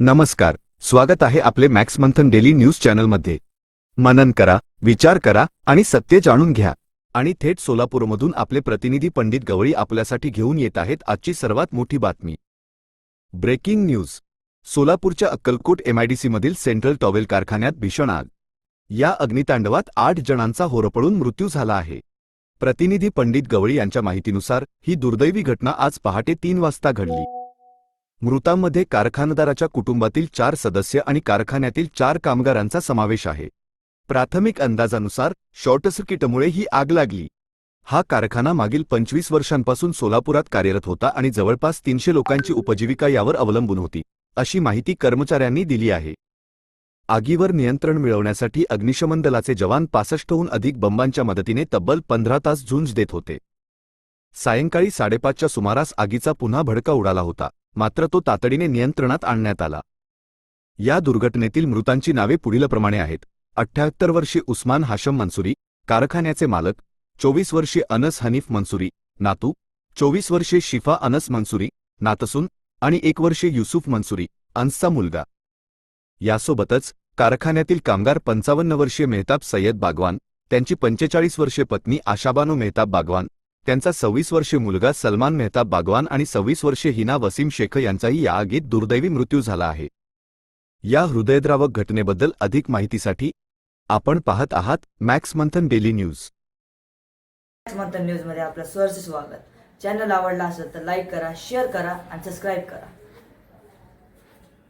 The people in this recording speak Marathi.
नमस्कार स्वागत आहे आपले मॅक्स मंथन डेली न्यूज चॅनलमध्ये. मनन करा विचार करा आणि सत्य जाणून घ्या. आणि थेट सोलापूरमधून आपले प्रतिनिधी पंडित गवळी आपल्यासाठी घेऊन येत आहेत आजची सर्वात मोठी बातमी. Breaking news. सोलापूरच्या अक्कलकोट एमआयडीसीमधील सेंट्रल टॉवेल कारखान्यात भीषण आग. या अग्नितांडवात आठ जणांचा होरपळून मृत्यू झाला आहे. प्रतिनिधी पंडित गवळी यांच्या माहितीनुसार ही दुर्दैवी घटना आज पहाटे तीन वाजता घडली. मृतांमध्ये कारखानदाराच्या कुटुंबातील चार सदस्य आणि कारखान्यातील चार कामगारांचा समावेश आहे. प्राथमिक अंदाजानुसार शॉर्टसर्किटमुळे ही आग लागली. हा कारखाना मागील पंचवीस वर्षांपासून सोलापुरात कार्यरत होता आणि जवळपास तीनशे लोकांची उपजीविका यावर अवलंबून होती अशी माहिती कर्मचाऱ्यांनी दिली आहे. आगीवर नियंत्रण मिळवण्यासाठी अग्निशमन दलाचे जवान पासष्टहून अधिक बंबांच्या मदतीने तब्बल पंधरा तास झुंज देत होते. सायंकाळी साडेपाचच्या सुमारास आगीचा पुन्हा भडका उडाला होता. मात्र तो तातडीने नियंत्रणात आणण्यात आला. या दुर्घटनेतील मृतांची नावे पुढीलप्रमाणे आहेत. अठ्ठ्याहत्तर वर्षी उस्मान हाशम मंसुरी कारखान्याचे मालक चोवीस वर्षी अनस हनीफ मनसुरी नातू चोवीस वर्षे शिफा अनस मंसुरी नातसून आणि एक वर्षे युसुफ मनसुरी अन्सचा मुलगा. यासोबतच कारखान्यातील कामगार पंचावन्न वर्षीय मेहताब सय्यद बागवान त्यांची पंचेचाळीस वर्षे पत्नी आशाबानो मेहताब बागवान त्यांचा सव्वीस वर्षीय मुलगा सलमान मेहताब बागवान आणि सव्वीस वर्षीय हिना वसीम शेख यांचाही या आगीत दुर्दैवी मृत्यू झाला आहे. या हृदयद्रावक घटनेबद्दल अधिक माहितीसाठी आपण पाहत आहात Max Manthan daily news. Manthan न्यूजमध्ये आपलं स्वागत. चॅनल आवडला असेल तर लाईक करा शेअर करा आणि सबस्क्राईब करा.